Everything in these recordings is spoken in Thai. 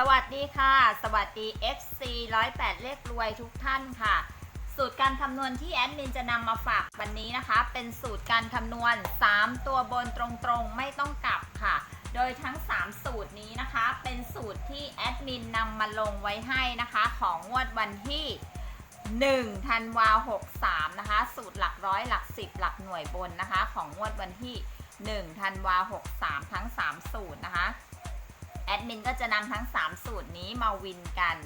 สวัสดีค่ะ สวัสดี FC 108 เลขรวยทุกท่านค่ะ สูตรการคำนวณที่แอดมินจะนำมาฝากวันนี้นะคะ เป็นสูตรการคำนวณ 3 ตัวบนตรงๆ ไม่ต้องกลับค่ะ โดยทั้ง 3 สูตรนี้นะคะ เป็นสูตรที่แอดมินนำมาลงไว้ให้นะคะ ของงวดวันที่ 1 ธันวา63 นะคะ สูตรหลักร้อยหลัก 10 หลักหน่วยบนนะคะ ของงวดวันที่ 1 ธันวา63 ทั้ง 3 สูตรนะคะ แอดมินก็จะนำทั้ง 3 สูตรนี้มาวินกัน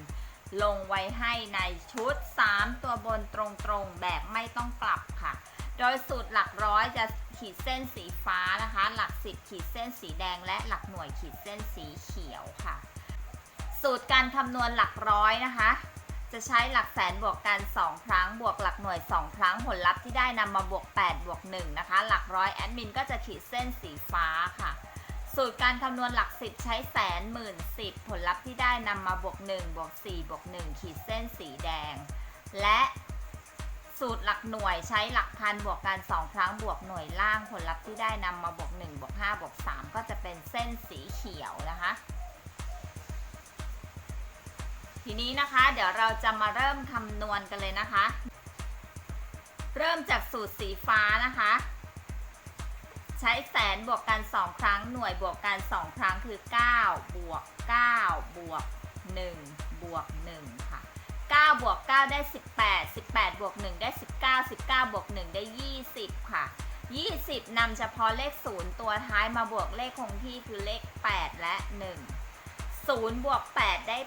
ลงไว้ให้ในชุด 3 ตัวบนตรงๆ แบบไม่ต้องกลับค่ะ โดยสูตรหลักร้อยจะขีดเส้นสีฟ้านะคะ หลักสิบขีดเส้นสีแดงและหลักหน่วยขีดเส้นสีเขียวค่ะ สูตรการคำนวณหลักร้อยนะคะ จะใช้หลักแสนบวกกัน 2 ครั้ง บวกหลักหน่วย 2 ครั้งผลลัพธ์ที่ได้นำมาบวก 8 บวก 1 นะคะ หลักร้อยแอดมินก็จะขีดเส้นสีฟ้าค่ะ สูตรการคำนวณหลักสิบใช้แสนหมื่นสิบผลลัพธ์ที่ได้นำมาบวก1บวก4บวก1ขีดเส้นสีแดง และสูตรหลักหน่วยใช้หลักพันบวกกัน2ครั้งบวกหน่วยล่างผลลัพธ์ที่ได้นำมาบวก1บวก5บวก3ก็จะเป็นเส้นสีเขียวนะคะ ทีนี้นะคะเดี๋ยวเราจะมาเริ่มคำนวณกันเลยนะคะ เริ่มจากสูตรสีฟ้านะคะ ใช้แสนบวกกัน 2 ครั้งหน่วยบวกกัน 2 ครั้งคือ 9 บวก 9 บวก 1 บวก 1 ค่ะ 9 บวก 9 ได้ 18 18 บวก 1 ได้ 19 19 บวก 1 ได้ 20 ค่ะ 20นำเฉพาะเลข 0 ตัวท้ายมาบวกเลขคงที่คือเลข 8 และ 1 0 บวก 8 ได้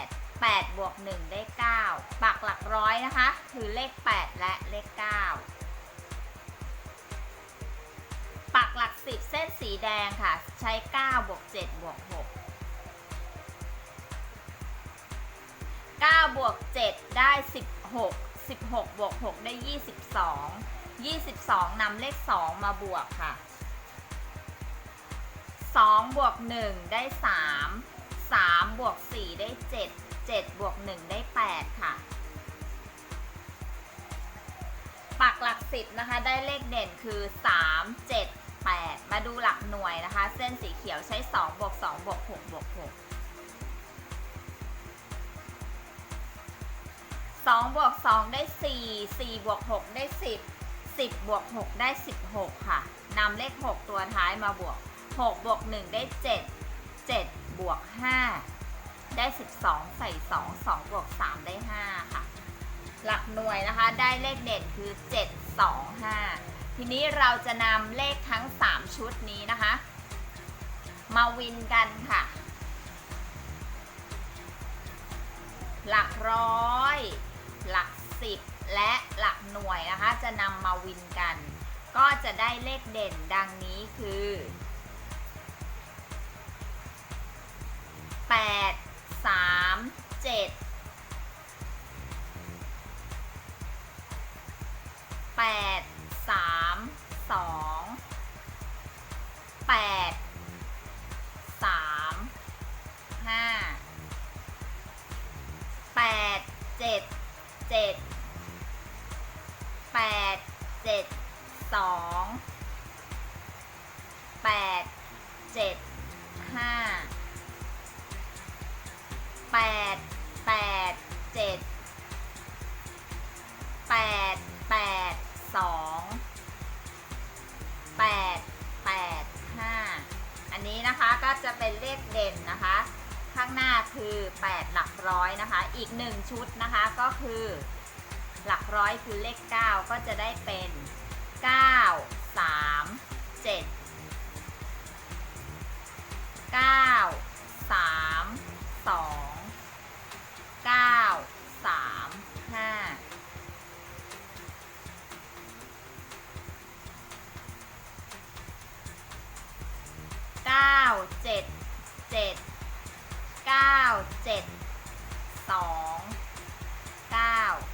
8 8 บวก 1 ได้ 9 ปักหลักร้อยนะคะ คือเลข 8 และเลข 9 หลัก10เส้นสีแดงค่ะ ใช้9บวก7บวก6 9บวก7ได้ 16 16บวก6ได้ 22 22นำเลข 2 มาบวกค่ะ 2 บวก 1 ได้ 3 3 บวก 4 ได้ 7 7บวก 1 ได้ 8 ค่ะปักหลัก 10 นะคะ ได้เลขเด่นคือ 3 มาดูหลักหน่วยนะคะ เส้นสีเขียวใช้2บวก2บวก6บวก6 2บวก2ได้ 4 4บวก6ได้ 10 10บวก6ได้ 16 ค่ะนำเลข 6 ตัวท้ายมาบวก 6 บวก 1 ได้ 7 7 บวก 5 ได้ 12 ใส่ 2 2 บวก 3 ได้ 5 ค่ะ หลักหน่วยนะคะ ได้เลขเด่นคือ 7 2 5 ทีนี้เราจะนำเลขทั้ง 3 ชุดนี้นะคะ มาวินกันค่ะ หลักร้อย หลักสิบและหลักหน่วยนะคะ จะนำมาวินกัน ก็จะได้เลขเด่นดังนี้คือ8 เจ็ดห้าแปดแปดเจ็ดแปดแปดสองแปดแปดห้าอันนี้นะคะก็จะเป็นเลขเด่นนะคะ ข้างหน้าคือ 8 หลักร้อยนะคะ อีก 1 ชุดนะคะก็คือ หลักร้อยคือเลข 9 ก็จะได้เป็น 9 3 7 9 3 2 9 3 5 9 7 7เก้าเจ็ดสองเก้าเจ็ด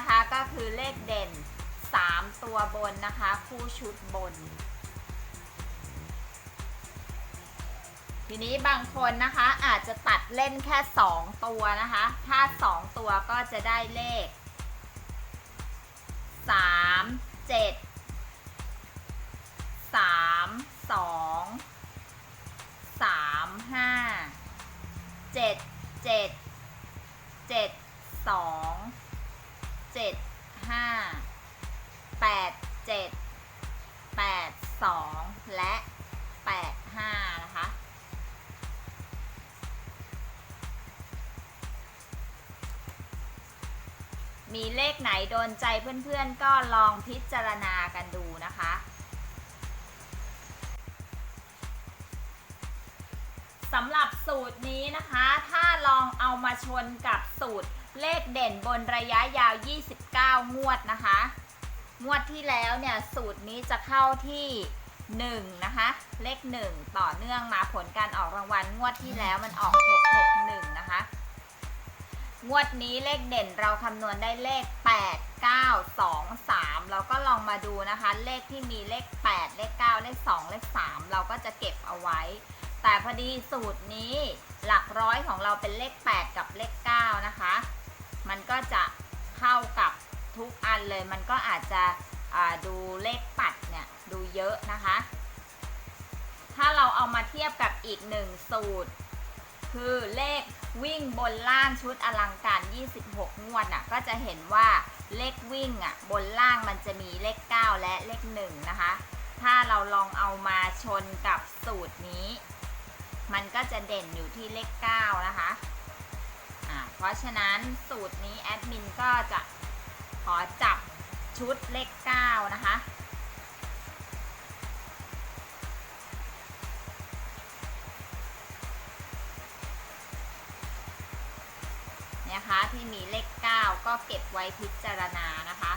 นะคะก็คือเลขเด่น 3 ตัวบนนะคะ คู่ชุดบน ทีนี้บางคนนะคะอาจจะตัดเล่นแค่ 2 ตัวนะคะ ถ้า 2 ตัวก็จะได้เลข 3 7 3 2 3 5 7 7 7 2 7 5 8 7 8 2และ8 5นะคะมีเลขไหนโดนใจเพื่อนๆ ก็ลองพิจารณากันดูนะคะ สำหรับสูตรนี้นะคะ ถ้าลองเอามาชนกับสูตร เลขเด่นบนระยะยาว 29 งวดนะคะ งวดที่แล้วเนี่ยสูตรนี้จะเข้าที่1นะคะ เลข 1 ต่อเนื่องมาผลการออกรางวัลงวดที่แล้วมันออก 661 นะคะ งวดนี้เลขเด่นเราคำนวณได้เลข 8 9 2 3 เราก็ลองมาดูนะคะ เลขที่มีเลข 8 เลข 9 เลข 2 เลข 3 เราก็จะเก็บเอาไว้ แต่พอดีสูตรนี้หลักร้อยของเราเป็นเลข 8 กับเลข 9 นะคะ มันก็จะเข้ากับทุกอันเลย มันก็อาจจะดูเลขปัดเนี่ยดูเยอะนะคะ ถ้าเราเอามาเทียบกับอีกหนึ่งสูตร คือเลขวิ่งบนล่างชุดอลังการ 26 งวดน่ะก็จะเห็นว่าเลขวิ่งอะบนล่างมันจะมีเลข 9 และเลข 1 นะคะ ถ้าเราลองเอามาชนกับสูตรนี้ มันก็จะเด่นอยู่ที่เลข 9 นะคะ อ่าเพราะฉะนั้นสูตรนี้แอดมินก็จะขอจับชุดเลข9นะคะ เนี่ยคะที่มีเลข 9 ก็เก็บไว้พิจารณานะคะ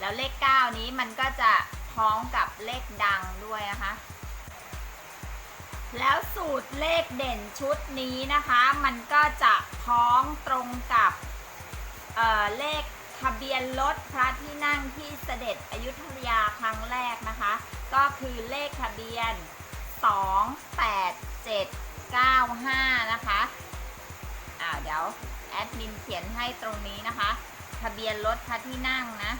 แล้วเลข 9 นี้มันก็จะพ้องกับเลขดังด้วยนะคะ แล้วสูตรเลขเด่นชุดนี้นะคะ มันก็จะพ้องตรงกับเเลขทะเบียนรถพระที่นั่งที่เสด็จอยุธยาครั้งแรกนะคะ ก็คือเลขทะเบียน 28795 นะคะอ่าเดี๋ยวแอดมินเขียนให้ตรงนี้นะคะ ทะเบียนรถพระที่นั่งนะ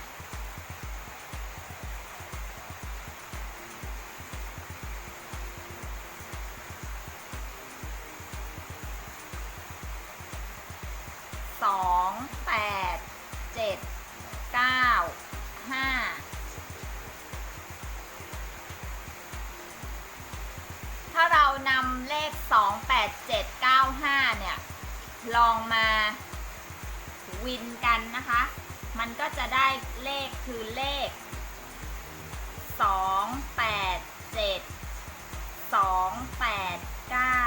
ลองมาวินกันนะคะ มันก็จะได้เลขคือเลข 2 8 7 2 8 9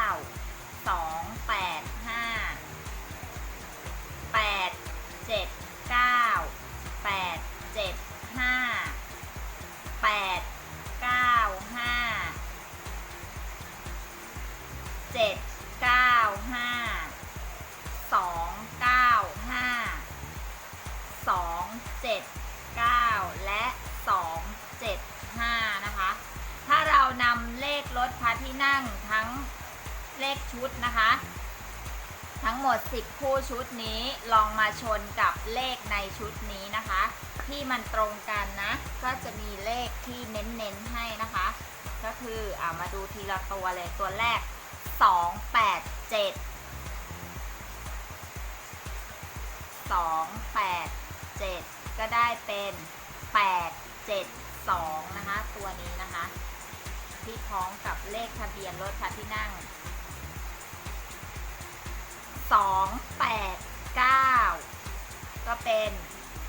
นำเลขรถพระที่นั่งทั้งเลขชุดนะคะ ทั้งหมด 10 คู่ชุดนี้ลองมาชนกับเลขในชุดนี้นะคะ ที่มันตรงกันนะ ก็จะมีเลขที่เน้นๆให้นะคะ ก็คืออามาดูทีละตัวเลยตัวแรก 2 8 7 2 8 7 ก็ได้เป็น 8 7 2 นะคะ ตัวนี้นะคะ ที่คล้องกับเลขทะเบียนรถพระที่นั่ง 289 ก็เป็น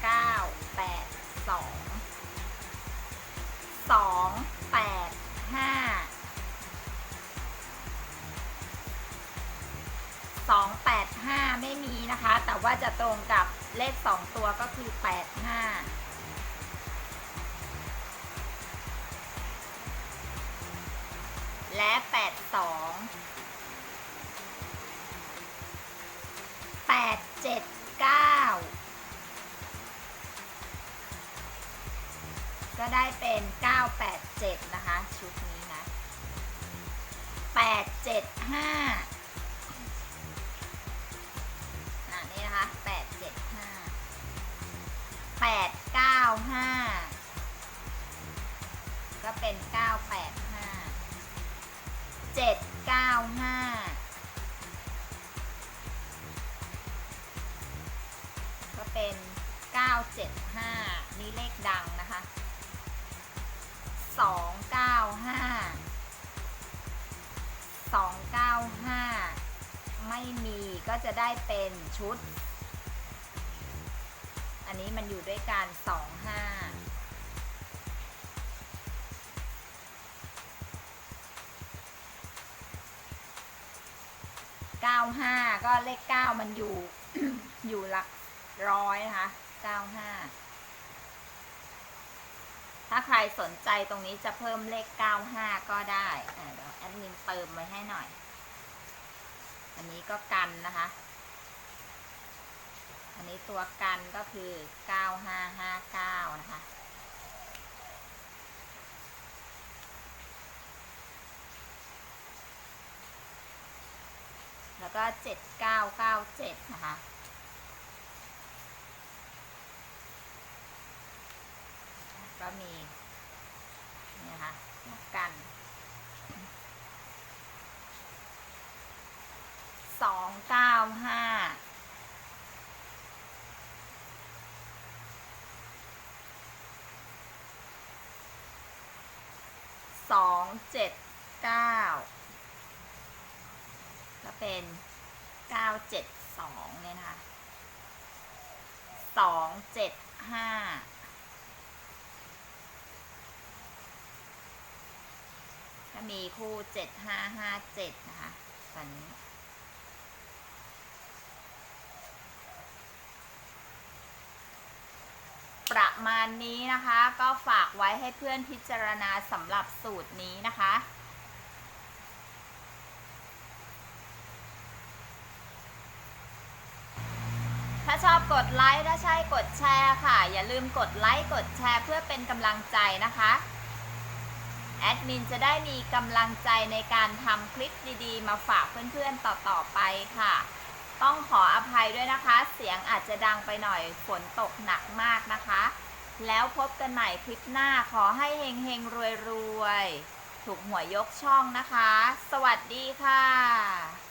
982 285 285 ไม่มีนะคะ แต่ว่าจะตรงกับเลข 2 ตัวก็คือ 85 และ 82 879 ก็ได้เป็น 987 นะคะ ชุดนี้นะ 875คะ8 7 5 8 9 5 ก็เป็น 9 975 นี่เลขดังนะคะ 295 295 ไม่มีก็จะได้เป็นชุด อันนี้มันอยู่ด้วยกัน 2595 ก็เลขเก้ามันอยู่ อยู่หลักร้อยนะคะ ก้าห้าถ้าใครสนใจตรงนี้จะเพิ่มเลข 95 ก็ได้อ่าเดี๋ยวแอดมินเติมไว้ให้หน่อย อันนี้ก็กันนะคะ อันนี้ตัวกันก็คือ 9559 นะคะ แล้วก็ 7997 นะคะ ก็มีนี่นะคะล้วกันสองเก้าห้าสองเจ็ดเก้าก็เป็นเก้าเจ็ดสองเนี่ยนะคะสองเจ็ดห้า ก็มีคู่7557นะคะตอนนี้ประมาณนี้นะคะก็ฝากไว้ให้เพื่อนพิจารณาสำหรับสูตรนี้นะคะ ถ้าชอบกดไลค์ถ้าใช่กดแชร์ค่ะ อย่าลืมกดไลค์กดแชร์เพื่อเป็นกำลังใจนะคะ แอดมินจะได้มีกำลังใจในการทำคลิปดีๆ มาฝากเพื่อนๆต่อๆไปค่ะ ต้องขออภัยด้วยนะคะ เสียงอาจจะดังไปหน่อยฝนตกหนักมากนะคะ แล้วพบกันใหม่คลิปหน้าขอให้เฮงเฮงรวยรวยๆ ถูกหวยยกช่องนะคะ สวัสดีค่ะ